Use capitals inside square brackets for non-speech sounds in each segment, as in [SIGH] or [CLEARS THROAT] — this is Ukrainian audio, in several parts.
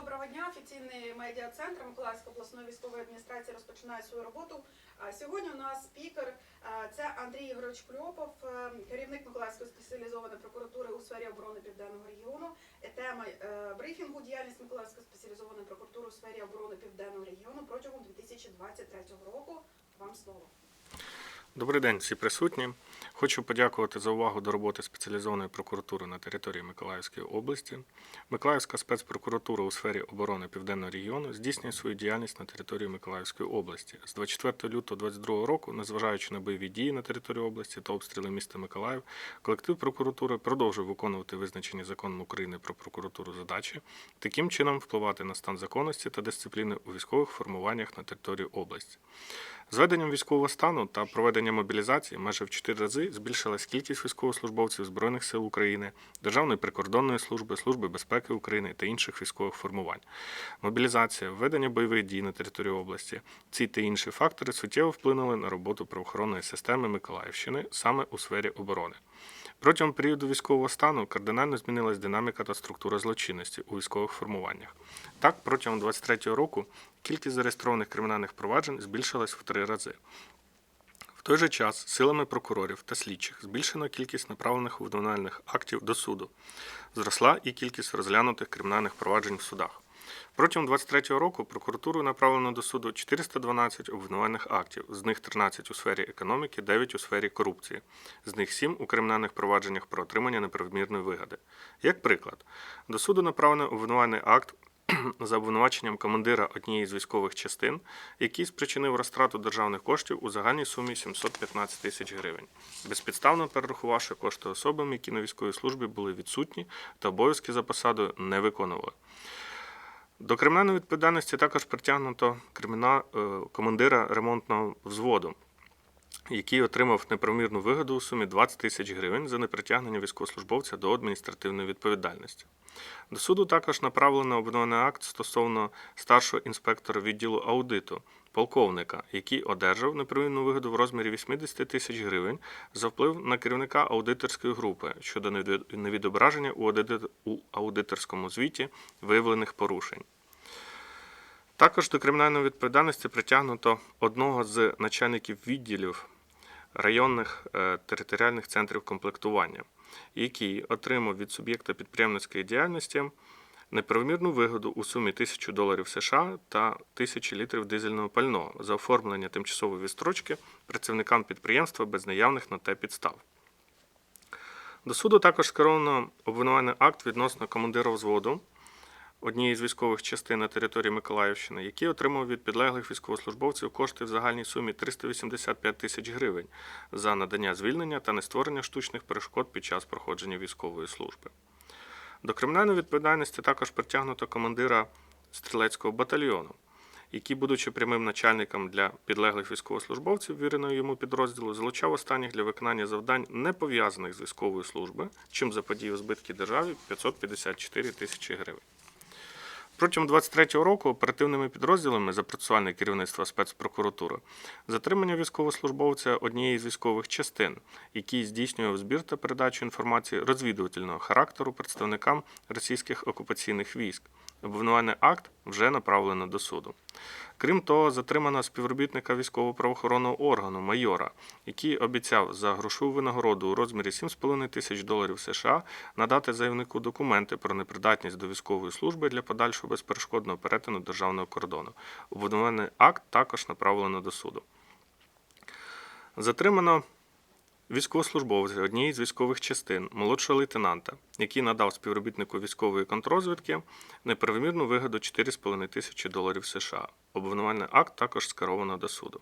Доброго дня. Офіційний медіа-центр Миколаївської обласної військової адміністрації розпочинає свою роботу. Сьогодні у нас спікер це Андрій Ігорович Кльопов, керівник Миколаївської спеціалізованої прокуратури у сфері оборони південного регіону. Е, Тема е, брифінгу діяльність Миколаївської спеціалізованої прокуратури у сфері оборони південного регіону протягом 2023 року. Вам слово. Добрий день, всі присутні. Хочу подякувати за увагу до роботи спеціалізованої прокуратури на території Миколаївської області. Миколаївська спецпрокуратура у сфері оборони Південного регіону здійснює свою діяльність на території Миколаївської області. З 24 лютого 2022 року, незважаючи на бойові дії на території області та обстріли міста Миколаїв, колектив прокуратури продовжує виконувати визначені законом України про прокуратуру задачі, таким чином впливати на стан законності та дисципліни у військових формуваннях на території області. З введенням військового стану та проведенням мобілізації майже в 4 рази збільшилась кількість військовослужбовців Збройних сил України, Державної прикордонної служби, Служби безпеки України та інших військових формувань. Мобілізація, введення бойових дій на території області. Ці та інші фактори суттєво вплинули на роботу правоохоронної системи Миколаївщини саме у сфері оборони. Протягом періоду військового стану кардинально змінилась динаміка та структура злочинності у військових формуваннях. Так, протягом 2023 року кількість зареєстрованих кримінальних проваджень збільшилась в три рази. В той же час силами прокурорів та слідчих збільшено кількість направлених обвинувальних актів до суду. Зросла і кількість розглянутих кримінальних проваджень в судах. Протягом 2023 року прокуратурою направлено до суду 412 обвинувальних актів, з них 13 у сфері економіки, 9 у сфері корупції, з них 7 у кримінальних провадженнях про отримання неправомірної вигоди. Як приклад, до суду направлено обвинувальний акт [CLEARS THROAT] за обвинуваченням командира однієї з військових частин, який спричинив розтрату державних коштів у загальній сумі 715 тисяч гривень, безпідставно перерахувавши кошти особам, які на військовій службі були відсутні та обов'язки за посадою не виконували. До кримінальної відповідальності також притягнуто криміна... е, командира ремонтного взводу, який отримав неправомірну вигоду у сумі 20 тисяч гривень за непритягнення військовослужбовця до адміністративної відповідальності. До суду також направлено обвинувальний акт стосовно старшого інспектора відділу аудиту, полковника, який одержав неправомірну вигоду в розмірі 80 тисяч гривень за вплив на керівника аудиторської групи щодо невідображення у аудиторському звіті виявлених порушень. Також до кримінальної відповідальності притягнуто одного з начальників відділів районних е, територіальних центрів комплектування, який отримав від суб'єкта підприємницької діяльності неправомірну вигоду у сумі 1000 доларів США та 1000 літрів дизельного пального за оформлення тимчасової відстрочки працівникам підприємства без наявних на те підстав. До суду також скеровано обвинувальний акт відносно командира взводу однієї з військових частин на території Миколаївщини, який отримав від підлеглих військовослужбовців кошти в загальній сумі 385 тисяч гривень за надання звільнення та нестворення штучних перешкод під час проходження військової служби. До кримінальної відповідальності також притягнуто командира стрілецького батальйону, який, будучи прямим начальником для підлеглих військовослужбовців, віреного йому підрозділу, залучав останніх для виконання завдань, не пов'язаних з військовою службою, чим заподіяв збитки державі 554 тисячі гривень. Протягом 23-го року оперативними підрозділами за процесуальне керівництво спецпрокуратури затримання військовослужбовця однієї з військових частин, який здійснював збір та передачу інформації розвідувального характеру представникам російських окупаційних військ. Обвинувальний акт вже направлено до суду. Крім того, затримано співробітника військово-правоохоронного органу майора, який обіцяв за грошову винагороду у розмірі 7,5 тисяч доларів США надати заявнику документи про непридатність до військової служби для подальшого безперешкодного перетину державного кордону. Обвинувальний акт також направлено до суду. Затримано військовослужбовця однієї з військових частин, молодшого лейтенанта, який надав співробітнику військової контрозвідки неправомірну вигоду 4,5 тисячі доларів США. Обвинувальний акт також скеровано до суду.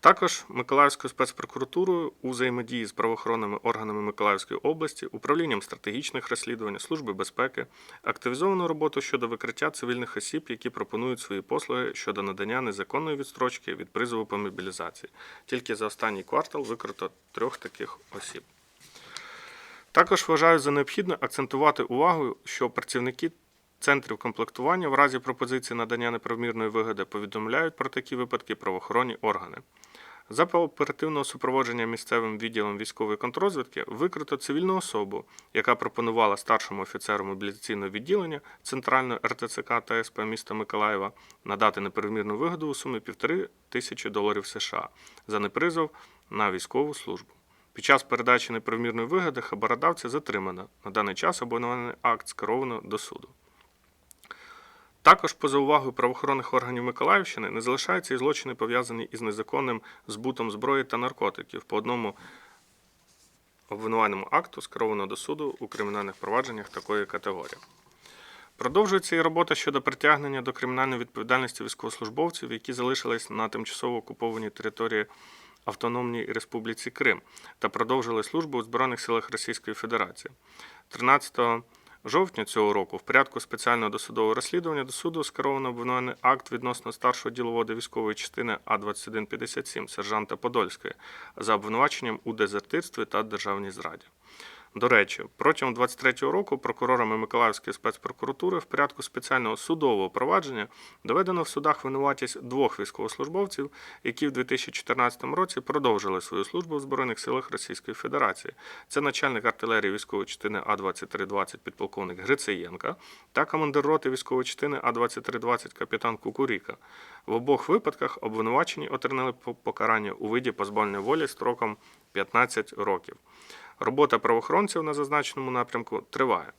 Також Миколаївською спецпрокуратурою у взаємодії з правоохоронними органами Миколаївської області, управлінням стратегічних розслідувань, Служби безпеки активізовано роботу щодо викриття цивільних осіб, які пропонують свої послуги щодо надання незаконної відстрочки від призову по мобілізації. Тільки за останній квартал викрито трьох таких осіб. Також вважаю за необхідне акцентувати увагу, що працівники центрів комплектування в разі пропозиції надання неправомірної вигоди повідомляють про такі випадки правоохоронні органи. За оперативного супроводження місцевим відділом військової контрозвідки викрито цивільну особу, яка пропонувала старшому офіцеру мобілізаційного відділення Центральної РТЦК та СП міста Миколаєва надати неправомірну вигоду у сумі півтори тисячі доларів США за непризов на військову службу. Під час передачі неправомірної вигоди хабародавця затримано. На даний час обвинувальний акт скеровано до суду. Також, поза увагою правоохоронних органів Миколаївщини, не залишаються і злочини, пов'язані із незаконним збутом зброї та наркотиків по одному обвинувальному акту, скеровано до суду у кримінальних провадженнях такої категорії. Продовжується і робота щодо притягнення до кримінальної відповідальності військовослужбовців, які залишились на тимчасово окупованій території Автономній Республіці Крим та продовжили службу у Збройних силах Російської Федерації. 13 жовтня цього року в порядку спеціального досудового розслідування до суду скеровано обвинувальний акт відносно старшого діловода військової частини А2157 сержанта Подольської за обвинуваченням у дезертирстві та державній зраді. До речі, протягом 23-го року прокурорами Миколаївської спецпрокуратури в порядку спеціального судового провадження доведено в судах винуватість двох військовослужбовців, які в 2014 році продовжили свою службу в Збройних силах Російської Федерації. Це начальник артилерії військової частини А2320 підполковник Грицеєнка та командир роти військової частини А2320 капітан Кукуріка. В обох випадках обвинувачені отримали покарання у виді позбавлення волі строком 15 років. Робота правоохоронців на зазначеному напрямку триває.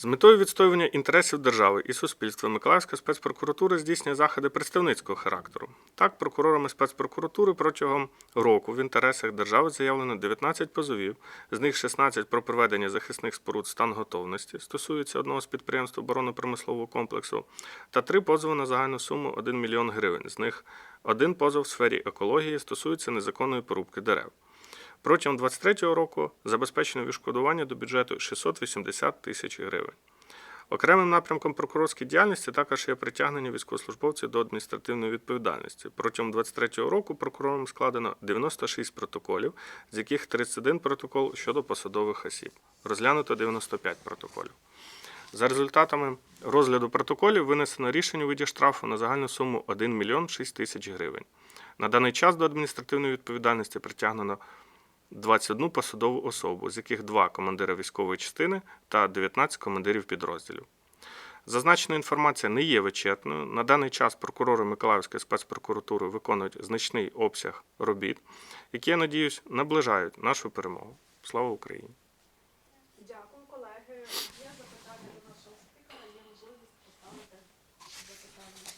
З метою відстоювання інтересів держави і суспільства Миколаївська спецпрокуратура здійснює заходи представницького характеру. Так, прокурорами спецпрокуратури протягом року в інтересах держави заявлено 19 позовів, з них 16 про проведення захисних споруд стан готовності, стосується одного з підприємств оборонно-промислового комплексу, та три позови на загальну суму 1 мільйон гривень. З них один позов в сфері екології стосується незаконної порубки дерев. Протягом 2023 року забезпечено відшкодування до бюджету 680 тисяч гривень. Окремим напрямком прокурорської діяльності також є притягнення військовослужбовців до адміністративної відповідальності. Протягом 2023 року прокурором складено 96 протоколів, з яких 31 протокол щодо посадових осіб. Розглянуто 95 протоколів. За результатами розгляду протоколів винесено рішення у виді штрафу на загальну суму 1 мільйон 6 тисяч гривень. На даний час до адміністративної відповідальності притягнено 21 посадову особу, з яких 2 командира військової частини та 19 командирів підрозділів. Зазначена інформація не є вичетною. На даний час прокурори Миколаївської спецпрокуратури виконують значний обсяг робіт, які, я надіюсь, наближають нашу перемогу. Слава Україні! Дякую, колеги. Є запитання до нашого спікера, є можливість поставити запитання.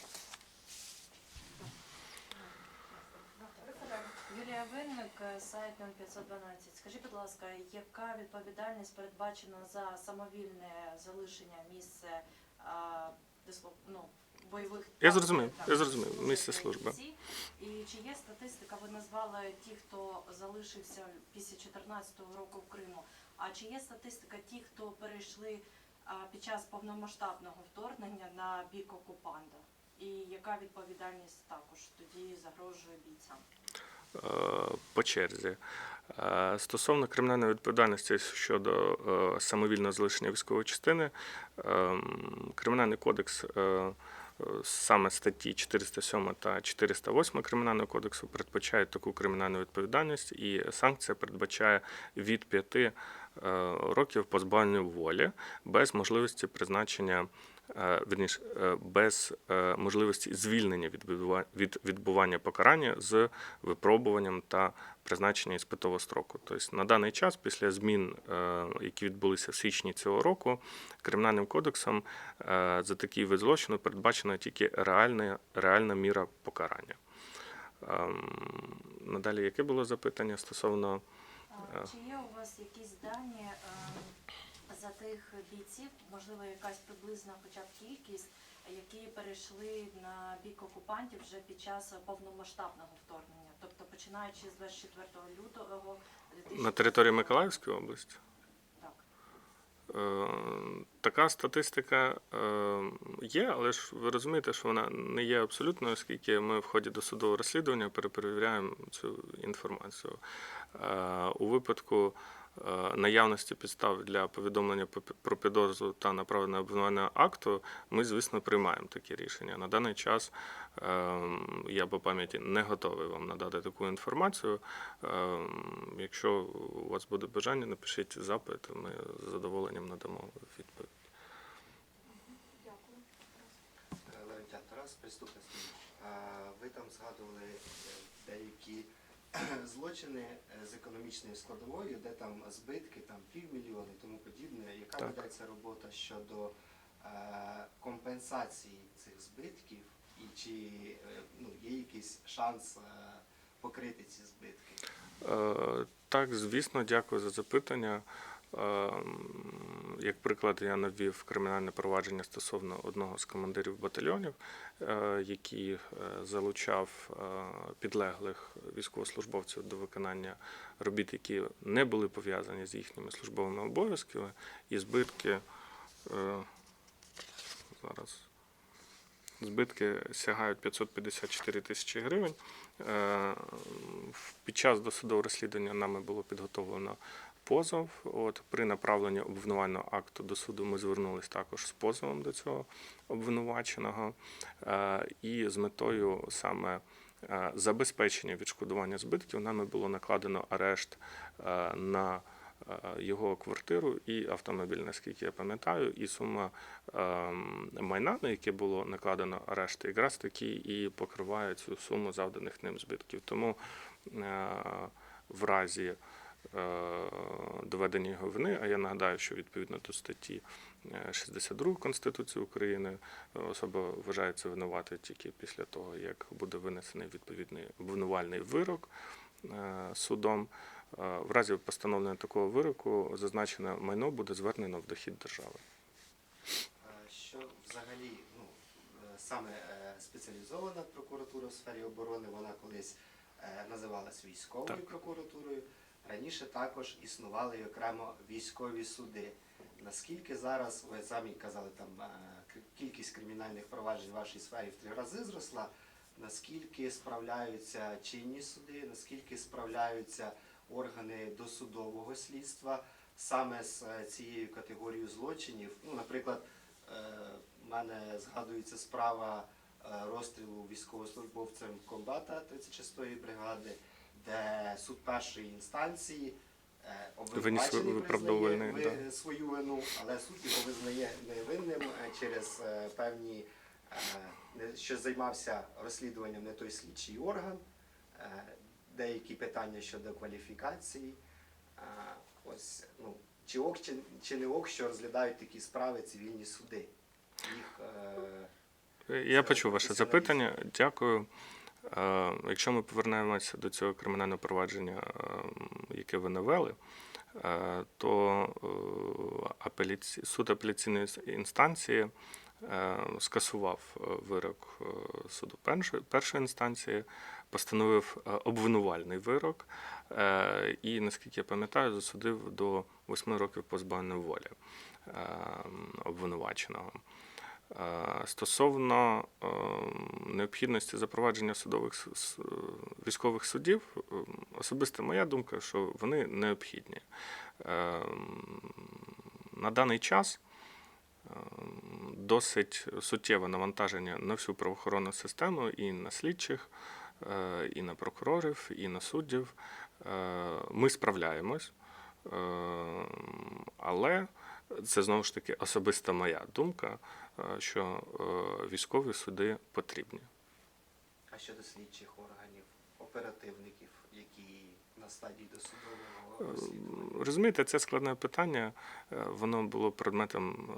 Референт. Винник, е, сайт 0512. Скажіть, будь ласка, яка відповідальність передбачена за самовільне залишення місця а, дисло- ну, бойових Я так, зрозумів, так, я зрозумів, місце служби. І чи є статистика, ви назвали ті, хто залишився після 2014 року в Криму, а чи є статистика ті, хто перейшли а, під час повномасштабного вторгнення на бік окупанта? І яка відповідальність також тоді загрожує бійцям? Е, по черзі. Е, Стосовно кримінальної відповідальності щодо е, самовільного залишення військової частини, е, Кримінальний кодекс. Саме статті 407 та 408 Кримінального кодексу передбачають таку кримінальну відповідальність, і санкція передбачає від 5 е, років позбавлення волі без можливості призначення е, вірніше, е, без е, можливості звільнення від від відбування покарання з випробуванням та призначення іспитового строку. Тобто на даний час, після змін, які відбулися в січні цього року, кримінальним кодексом за такий вид злочину передбачена тільки реальна, реальна міра покарання. Ем, Надалі, яке було запитання стосовно. Чи є у вас якісь дані е, за тих бійців, можливо, якась приблизна хоча б кількість, які перейшли на бік окупантів вже під час повномасштабного вторгнення, тобто починаючи з 24 лютого 2000 на території Миколаївської області? Так. Е, Така статистика е, є, але ж ви розумієте, що вона не є абсолютною, оскільки ми в ході досудового розслідування перепровіряємо цю інформацію. Е, У випадку наявності підстав для повідомлення по- про підозру та направлення обвинувального акту, ми, звісно, приймаємо такі рішення. На даний час е, я по пам'яті не готовий вам надати таку інформацію. Е, Якщо у вас буде бажання, напишіть запит, ми з задоволенням надамо відповідь. Дякую. Е, Тарас, преступництво. Ви там згадували е, деякі [CLEARS THROAT] злочини е, з економічною складовою, де там збитки, там півмільйони і тому подібне. Яка Так. ведеться робота щодо е, компенсації цих збитків, і чи е, ну, є якийсь шанс е, покрити ці збитки? Е, Так, звісно, дякую за запитання. Е, м, Як приклад, я навів кримінальне провадження стосовно одного з командирів батальйонів, е, який е, залучав е, підлеглих військовослужбовців до виконання робіт, які не були пов'язані з їхніми службовими обов'язками, і збитки зараз. Збитки сягають 554 тисячі гривень. Під час досудового розслідування нами було підготовлено позов. От при направленні обвинувального акту до суду ми звернулись також з позовом до цього обвинуваченого Е, і з метою саме е, забезпечення відшкодування збитків нами було накладено арешт е, на його квартиру і автомобіль, наскільки я пам'ятаю, і сума ем, майна, на яке було накладено арешт, якраз таки і покриває цю суму завданих ним збитків. Тому в разі е, доведення його вини, а я нагадаю, що відповідно до статті е, 62 Конституції України е, особа вважається винуватою тільки після того, як буде винесений відповідний обвинувальний вирок е, судом. Е, В разі постановлення такого вироку зазначене майно буде звернено в дохід держави. Е, Що взагалі ну, е, саме е, спеціалізована прокуратура в сфері оборони, вона колись е, називалась військовою Так. прокуратурою. Раніше також існували окремо військові суди. Наскільки зараз, ви самі казали, там е, кількість кримінальних проваджень в вашій сфері в три рази зросла. Наскільки справляються чинні суди, наскільки справляються органи досудового слідства саме з е, цією категорією злочинів? Ну, наприклад, е, в мене згадується справа розстрілу військовослужбовцем комбата 36-ї бригади, де суд першої інстанції е, обвинувачений виправдовувальний, ви- да. свою вину, але суд його визнає невинним е, через е, певні, що займався розслідуванням не той слідчий орган, деякі питання щодо кваліфікації. Ось, ну, чи ок, чи, чи не ок, що розглядають такі справи цивільні суди. Їх, Я почув ваше запитання. Дякую. Е, Якщо ми повернемося до цього кримінального провадження, е, яке ви навели, е, то суд апеляційної інстанції скасував вирок суду першої, інстанції, постановив обвинувальний вирок і, наскільки я пам'ятаю, засудив до 8 років позбавлення волі обвинуваченого. Стосовно необхідності запровадження судових військових судів, е, особиста моя думка, що вони необхідні. Е, На даний час е, досить суттєве навантаження на всю правоохоронну систему і на слідчих, е, і на прокурорів, і на суддів. Е, Ми справляємось, але це знову ж таки особиста моя думка, е, що е, військові суди потрібні. а щодо слідчих органів, оперативників, які на стадії досудового розслідування. Розумієте, це складне питання. Е, Воно було предметом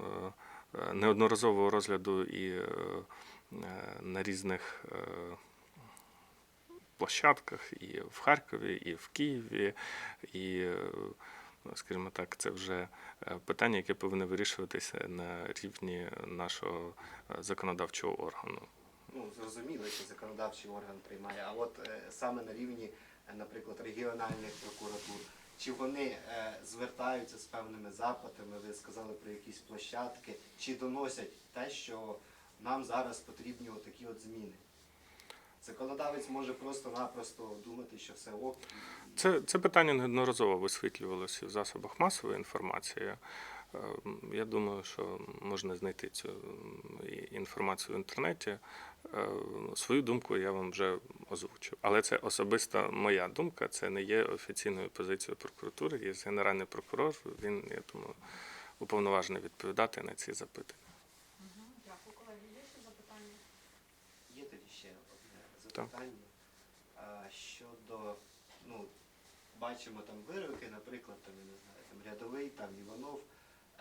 е, е, неодноразового розгляду і е, е, на різних е, площадках, і в Харкові, і в Києві. І, е, скажімо так, це вже е, питання, яке повинно вирішуватися на рівні нашого е, законодавчого органу. ну, зрозуміло, що законодавчий орган приймає, а от е, саме на рівні, наприклад, регіональних прокуратур, чи вони звертаються з певними запитами, ви сказали про якісь площадки, чи доносять те, що нам зараз потрібні отакі от зміни. Законодавець може просто-напросто думати, що все ок. Це, це питання неодноразово висвітлювалося в засобах масової інформації. Е, Я думаю, що можна знайти цю інформацію в інтернеті. Е, Свою думку я вам вже озвучив. Але це особиста моя думка, це не є офіційною позицією прокуратури. Є генеральний прокурор, він, я думаю, уповноважений відповідати на ці запитання. Дякую, колеги. Є ще запитання? Є тоді ще одне запитання. Щодо, бачимо там вироки, наприклад, там, я не знаю, там рядовий, там Іванов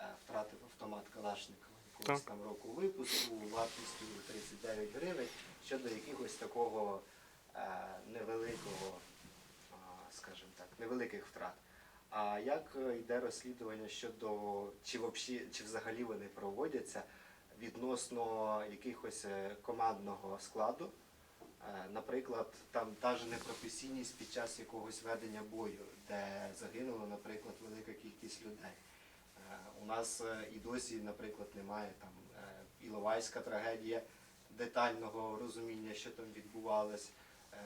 е, втратив автомат Калашникова якогось Так. там року випуску вартістю 39 гривень щодо якихось такого е, невеликого, а, скажімо так, невеликих втрат. А як е, йде розслідування щодо чи вообще, чи взагалі вони проводяться відносно якихось е, командного складу? Е, Наприклад, там та ж непрофесійність під час якогось ведення бою, де загинула, наприклад, велика кількість людей. Е, У нас е, і досі, наприклад, немає там Іловайська трагедія, детального розуміння, що там відбувалось.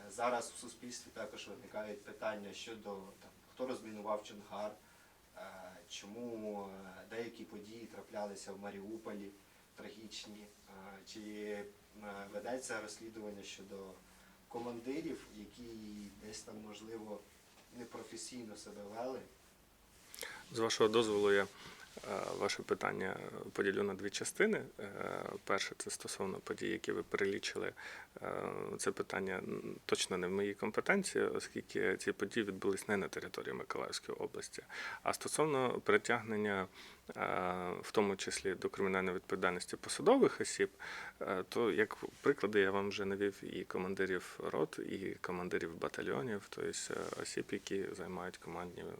Зараз в суспільстві також виникають питання щодо там, хто розмінував Чонгар, чому деякі події траплялися в Маріуполі трагічні, чи ведеться розслідування щодо командирів, які десь там, можливо, непрофесійно себе вели. З вашого дозволу, я ваше питання поділю на дві частини. Е, Перше, це стосовно подій, які ви перелічили. Е, Це питання точно не в моїй компетенції, оскільки ці події відбулись не на території Миколаївської області. А стосовно притягнення, е, в тому числі до кримінальної відповідальності посадових осіб, е, то як приклади я вам вже навів і командирів рот, і командирів батальйонів, тобто е, осіб, які займають командні е,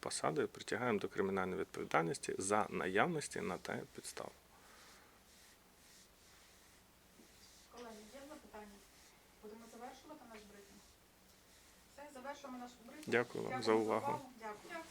посади, притягаємо до кримінальної відповідальності за наявності на те підстав. Колеги, є запитання? Будемо завершувати наш брифінг. Все, завершуємо наш брифінг. Дякую вам за увагу. Дякую.